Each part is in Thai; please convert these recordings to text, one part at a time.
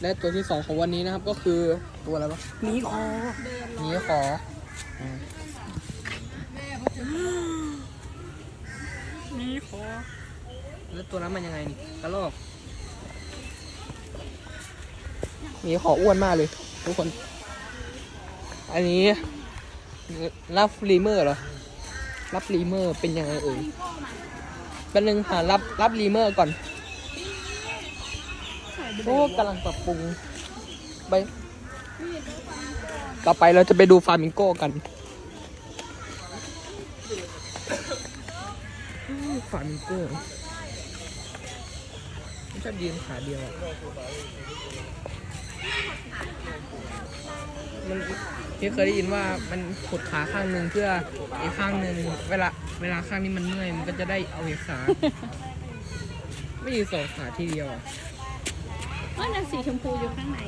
และตัวที่สองของวันนี้นะครับก็คือตัวอะไรวะหมีคอหมีขออืมหมีคอแล้วตัวนั้นมันยังไงนี่กระรอกหมีขออ้วนมากเลย ทุกคน อันนี้รับรีเมอร์เหรอรับรีเมอร์เป็นยังไงเอ่ยเป็นหนึ่งหารับรับรีเมอร์ก่อน โอ้กำลังปรับปรุงไปต่อไปเราจะไปดูฟาร์มิงโก้กัน ฟาร์มิงโก้ชอบยืนขาเดียวอะมันพี่เคยได้ยินว่ามันขุดขาข้างหนึ่งเพื่ออีกข้างหนึ่งเวลาเวลาข้างนี้มันเมื่อยมันก็จะได้เอาอีกขา ไม่ยืนสองขาทีเดียวอะ ว่าน่ะสีชมพูอยู่ข้างใน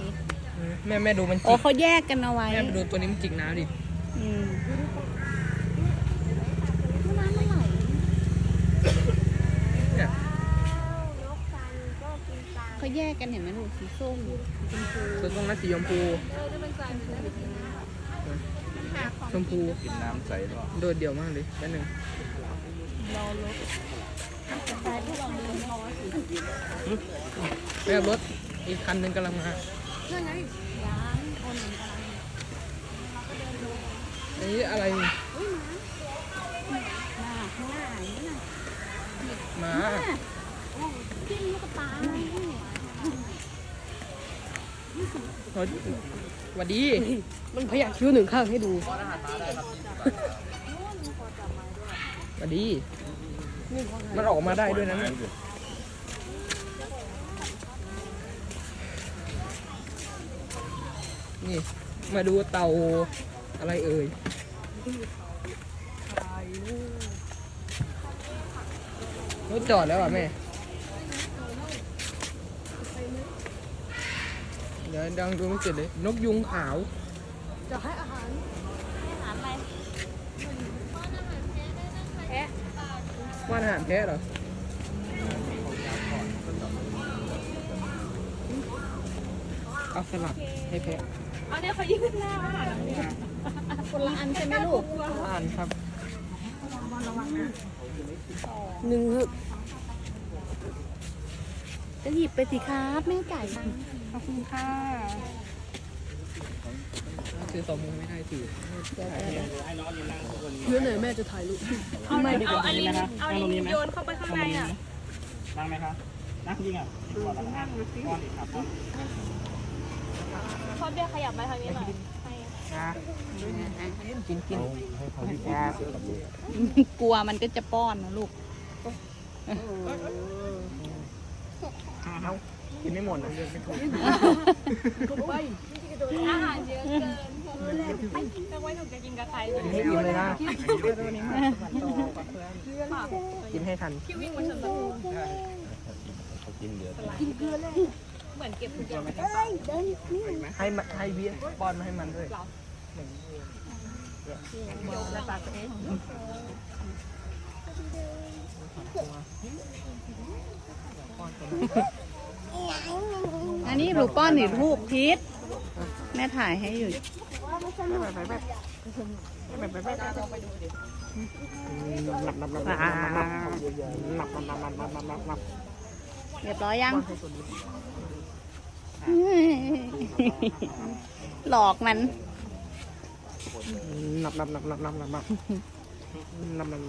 แม่แม่ดูมันโอ้จิกเขาแยกกันเอาไว้แม่ไปดูตัวนี้มันจิกน้ำดิอืมน้ำมันไหลเนี่ยเขาแยกกันเห็นไหมลูกสีส้มสีชมพูตัวตรงนั้นสีชมพูชมพู กินน้ำใสหรอโดดเดี่ยวมากเลยแป๊บหนึงรอรถสายที่ลองเดินรอสิแม่รถ อีกคันหนึ่งกำลังมานั่นไงร้านคนหนึ่งกำลังอันนี้อะไรนี่หน้าข้างหน้าอย่างนี้น่ะหมาจิ้มลูกตาสวัสดี มันพยักคิ้วหนึ่งข้างให้ดูสวัสดี มันออกมาได้ด้วยนะ นี่ยนี่ มาดูเตาอะไรเอ่ยรถจอดแล้วอะแม่ เดี๋ยวดังดูไม่เสร็จเลย นกยุงขาว จะให้อาหารอาหารอะไรแพะว่านอาหารแพ้เหรอเอาสลัดให้แพ้ เอาเนี่ยเขายิงหน้าอาหาคนละอันใช่ไหมลูกอ่านครับหนึ่งฮึกจะหยิบไปสิครับแม่ไก่ขอบคุณค่ะซื้อสองมือไม่ได้ถือเพื่อนไหนแม่จะถ่ายรูปไม่ดีกว่าเอาลินะครับเอาลิงโยนเข้าไปข้างในอะนั่งไหมครับนั่งจริงอะก่อนแล้วนะก้อนอีกครับ พอเบี้ยขยับมาทางนี้หน่อยนะกินกินใช่กลัวมันก็จะป้อนนะลูกเอากินไม่หมดนะเดินไม่ถูกอาหารเยอะเกินแต่ไว้หนูจะกินกับใครกินให้อิ่มเลยนะกินให้ทันที่วิ่งมาชนเขากินเลือ เหมือนเก็บคุณยายเอ้ยเดินนี่ให้มันให้เบียร์ป้อนมาให้มันด้วยยกแล้วตัดเองอันนี้ลูกป้อนหนีรูปพิษแม่ถ่ายให้อยู่เรียบร้อยยัง หลอกมันหลับหลับหลับหลับหลับหลับหลับหลับหลับ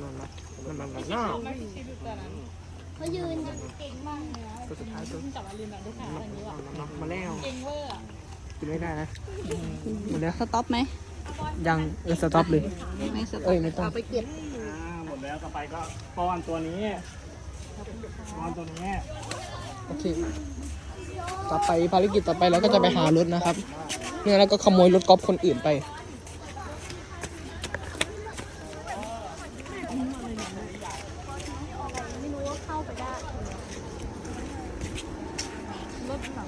หลับหลับหลับหลับเขายืนเก่งมากเลยนะตัวสุดท้ายตัวจับมาลินแบบด้ขาอะไรอย่างเงี้ยมาแล้วเก่งเวอร์กินไม่ได้นะหมดแล้วสต็อปไหมยังเออสต็อปเลยไม่สต็อปเอ้ยไม่ต้องเอาไปเก็บหมดแล้วต่อไปก็ป้อนตัวนี้ป้อนตัวนี้โอเค ต่อไปภารกิจต่อไปเราก็จะไปหารถนะครับ เนี่ยแล้วก็ขโมยรถกอล์ฟคนอื่นไปไม่รู้ว่าเข้าไปได้รถแบบ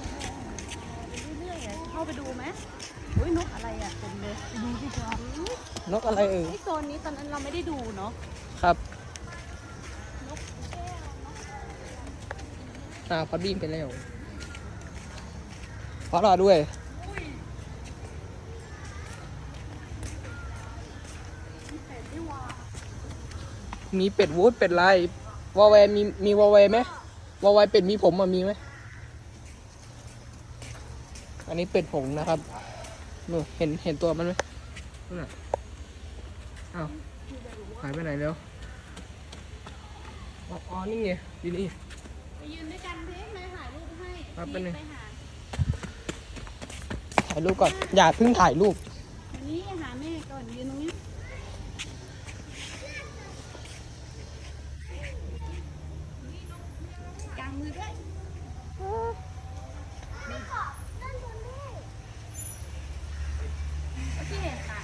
เรื่อยๆอะเข้าไปดูไหมอุ้ยนกอะไรอะเต็มเลยไปดูสิครับนกอะไรเอ่ยไอโซนนี้ตอนนั้นเราไม่ได้ดูเนาะครับอ่าพอดีไปแล้ว พออรอด้วย มีเป็ดวูดเป็ดลายวอลแวร์มีมีวอลแวร์ไหมวอลแวร์เป็ดมีผมอะมีไหมอันนี้เป็ดผงนะครับนู่นเห็นเห็นตัวมันไหมนู่นน่ะอ้าวหายไปไหนแล้วอ๋ออ๋อนี่ไงอยู่นี่ไปยืนด้วยกันเพ่นายถ่ายรูปให้ครับเป็นไงไปหา ถ่ายรูปก่อน อย่าเพิ่งถ่ายรูปอันนี้หาแม่ก่อนยืนตรงนี้ กางมือด้วยโอเคค่ะ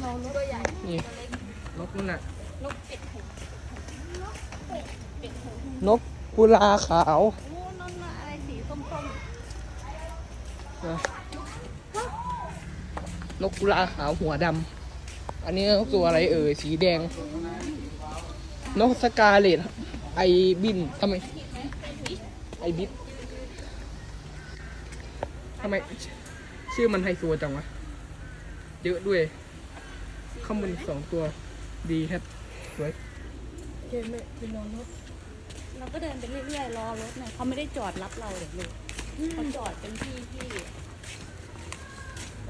เราลูกตัวใหญ่นี่นกนั่นน่ะนกเป็ดหูนกเป็ดหูนกกุลาขาวโอ้นั่นน่ะอะไรสีส้มนะ นกกุลาขาวหัวดำอันนี้นกตัวอะไรเอ่ยสีแดง นกสกาเลตไอบินทำไม ไอบิดทำไม ชื่อมันไฮโซจังวะ เยอะด้วย ข้างบนสองตัวดีครับสวยๆเราก็เดินไปเรื่อยๆรอรถเนี่ยเขาไม่ได้จอดรับเราเด็กเลยเขาจอดเป็นที่ที่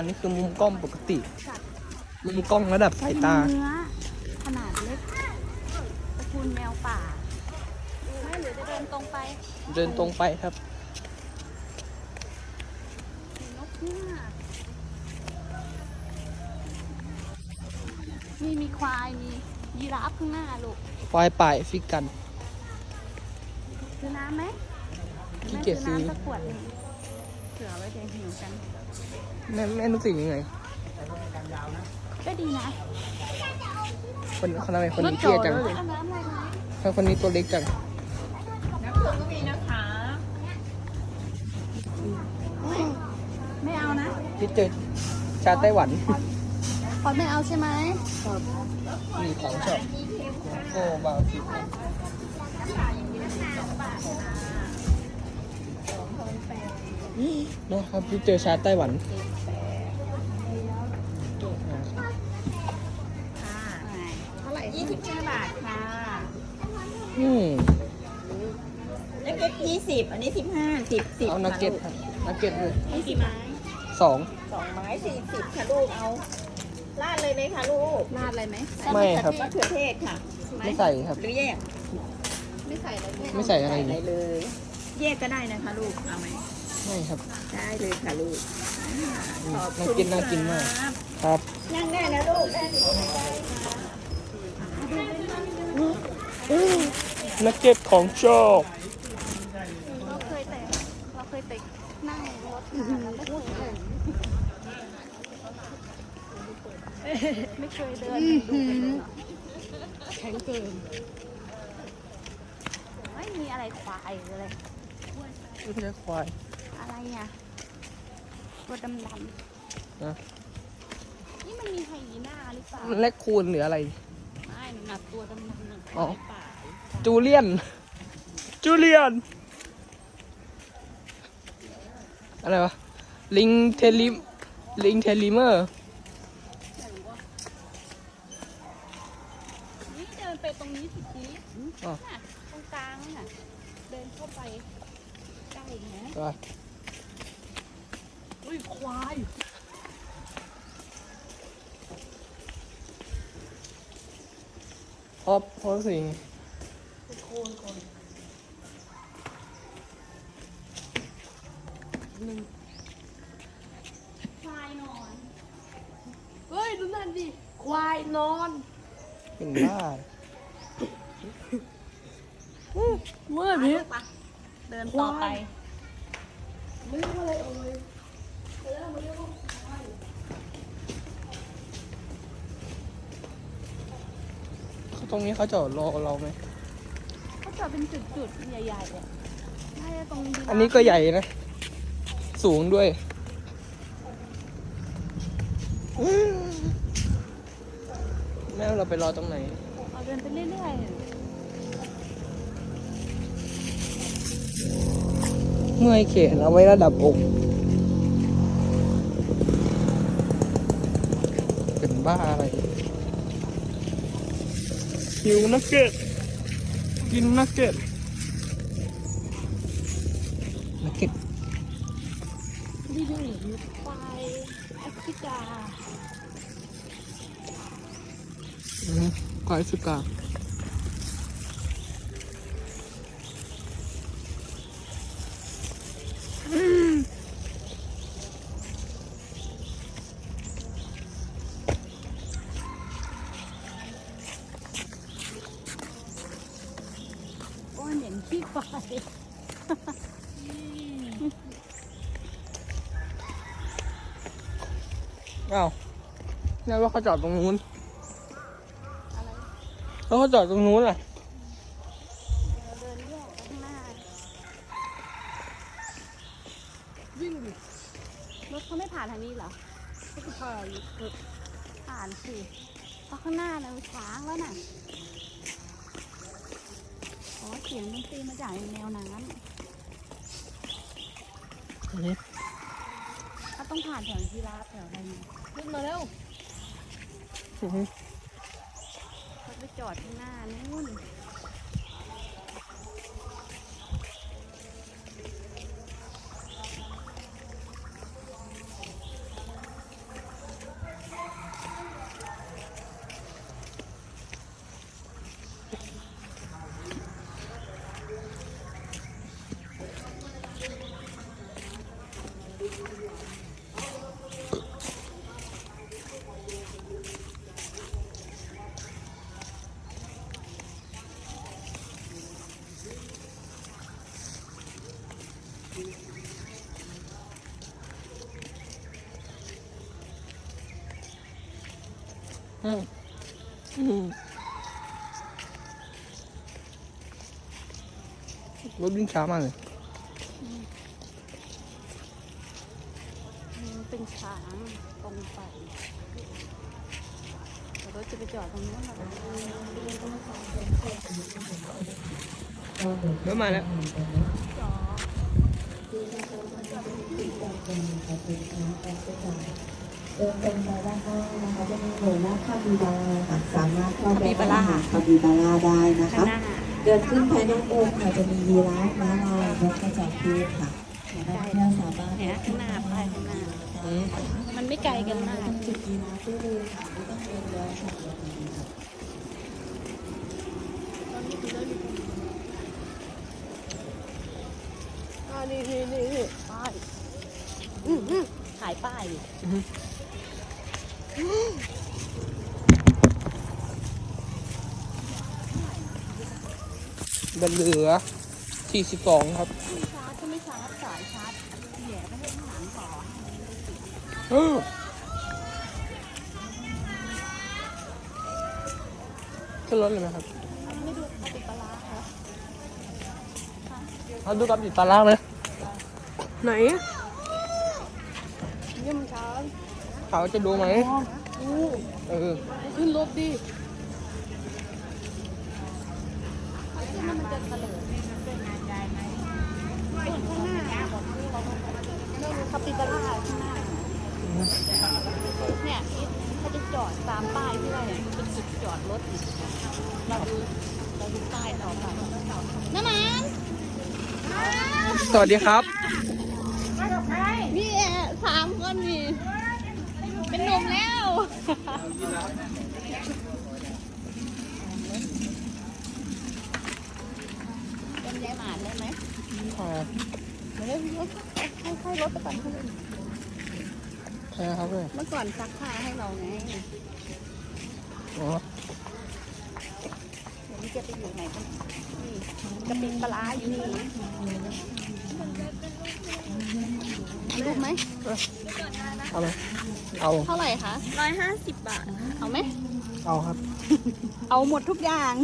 อันนี้คือมุมกล้องปกติ มุมกล้องระดับสายตา เนื้อขนาดเล็กตระกูลแมวป่าไม่หรือจะเดินตรงไปเดินตรงไปครับ มีนกเงือกนี่มีควายมียีราฟข้างหน้าลูกควายป่าแอฟริกันซื้อน้ำไหมขี้เกียจซื้อ แม่น้ำสักขวดหนึ่งเผื่อไว้เดี๋ยวหิวกัน แม่แม่รู้สึกยังไงก็ดีนะคนคนทำไมคนนี้เตี้ยจังเอาน้ำอะไรคะทำไมคนนี้ตัวเล็กจังไม่เอานะที่เจอชาไต้หวันพอไม่เอาใช่ไหมมีของชอบโก้บาวฟิว นะครับที่เจอชาไต้หวันเท่าไหร่ยี่สิบห้าบาทค่ะอืมนักเก็ตยี่สิบอันนี้สิบห้าสิบสิบเอานักเก็ตครับนักเก็ตเลยนี่กี่ไม้สองสองไม้สี่สิบค่ะลูกเอาลาดเลยไหมคะลูกราดอะไรไหมไม่ครับมะเขือเทศค่ะ ไม่ใส่ครับหรือแยก ไม่ใส่อะไรเลยไม่ใส่อะไรใส่เลยเลย แยกก็ได้นะคะลูกเอาไหม ไม่ครับ ได้เลยค่ะลูกขอบน่าคุณกินน่ากินมาก ครับครับ นั่งได้นะลูกได้เลยนักเก็ตของชอบเราเคยแต่เราเคยแต่นั่งรถมาแล้วก็เคยไม่เคยเดินดูกันเลยแข็งเกินไม่มีอะไรควายหรืออะไรไม่ใช่ควาย อะไรอะ ตัวดำนะๆนี่มันมีไฮยีน่าหรือเปล่าแลกคูนหรืออะไร ไม่มันหนักตัวดำๆหนักอ๋อป่าจูเลียน จูเลียน อะไรวะ ลิงเทลิมลิงเทลิเมอร์นี่เดินไปตรงนี้สิจีอ๋อน่ะตรงกลางน่ะ เดินเข้าไปใกล้นะไปอุ้ย ควายพอบพอบสิ่งควายนอน เฮ้ย ดูนั่นดิ ควายนอน เป็นบ้าเมื่อพี่เดินต่อไป ไม่รู้อะไรเอ่ย ตรงนี้เขาจอดรอเราไหมเขาจอดเป็นจุดๆ ใหญ่ๆอะน่าจะตรงดีอันนี้ก็ใหญ่นะ สูงด้วยแม่เราไปรอตรงไหนเอาเดินไปเรื่อยเมื่อยเขนเอาไว้ระดับอก เป็นบ้าอะไร หิวนักเก็ตกินนักเก็ตนักเก็ตๆดีดูควายแอฟริกาอืมควายสุกา อ้ยเหม็นขี้ควายอ้าวนี่ว่าเขาจอดตรงนู้นอะไรแล้วเขาจอดตรงนู้นล่ะเราเดินแยกไปข้างหน้าวิ่งดิรถเขาไม่ผ่านทางนี้เหรอก็คือผ่านเออผ่านสิเพราะข้างหน้านะมันช้างแล้วน่ะ อ๋อเสียงดนตรีมาจากแนวนั้นถ้าต้องผ่านแถวที่ราบแถวอะไรเนี่ยขึ้นมาแล้วอือฮึเขาไปจอดข้างหน้านู่น อืมอืมรถวิ่งช้ามากเลยอืมเป็นช้างตรงไปแต่รถจะไปจอดตรงนู้นเหรอรถมาแล้วจอด เดินตรงไปด้านหน้านะคะจะมีหน่วยนาคาบิบาร่าค่ะสามารถเข้าไปคาปิบาร่าหคาบิบาร่าได้นะข้างคะหน้าเดินขึ้นไปด้านบนค่ะจะมียีราฟม้าลายนกกระจอกเทศค่ะนักท่องเที่ยวสามารถเนี่ยข้างหน้าป้ายข้างหน้าอืมมันไม่ไกลกันมาก จุดยีราฟได้เลยค่ะไม่ต้องเดินย้อนกลับมาดีค่ะ อ่านี่นี่นี่นี่ป้ายอืมอืมถ่ายป้ายอยู่แบนเหลือ 42 ครับไม่ชาร์จก็ไม่ชาร์จสายชาร์จแหย่ไปให้ข้างหลังต่ออืมขึ้นรถเลยไหมครับไม่ดูปฏิปลาเหรอเอาดูกับติดตาล่างเลยไหนเนี่ยมันช้างเขาจะดูไหมอู้เออ ขึ้นรถดิซึ่งมันจะเตลิดเป็นงานใหญ่ไหมส่วนข้างหน้าเนี่ยคาปิบาร่าข้างหน้าเนี่ยอีทเขาจะจอดตามป้ายที่ว่าเนี่ยเป็นจุดจอดรถอีกเราดูเราดูป้ายต่อไปน้ำมันสวัสดีครับ นี่สามคนนี่เป็นหนุ่มแล้ว เป็นยายหมานได้ไหมอ่าเฮ้ยค่อยๆลดไปก่อนใช่ครับเลยเมื่อก่อนซักผ้าให้เราไงอ๋อเดี๋ยวนี้จะไปอยู่ไหนกันนี่กะปิปลาร้าอยู่นี่ รูปไหมเอาไหมเอาเท่าไหร่คะร้อยห้าสิบบาท เอาไหม เอาครับ เอาหมดทุกอย่าง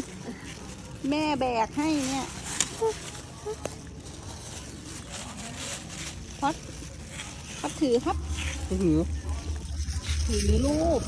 แม่แบกให้เนี่ยพัดพัดถือครับก็คือ ถือรูป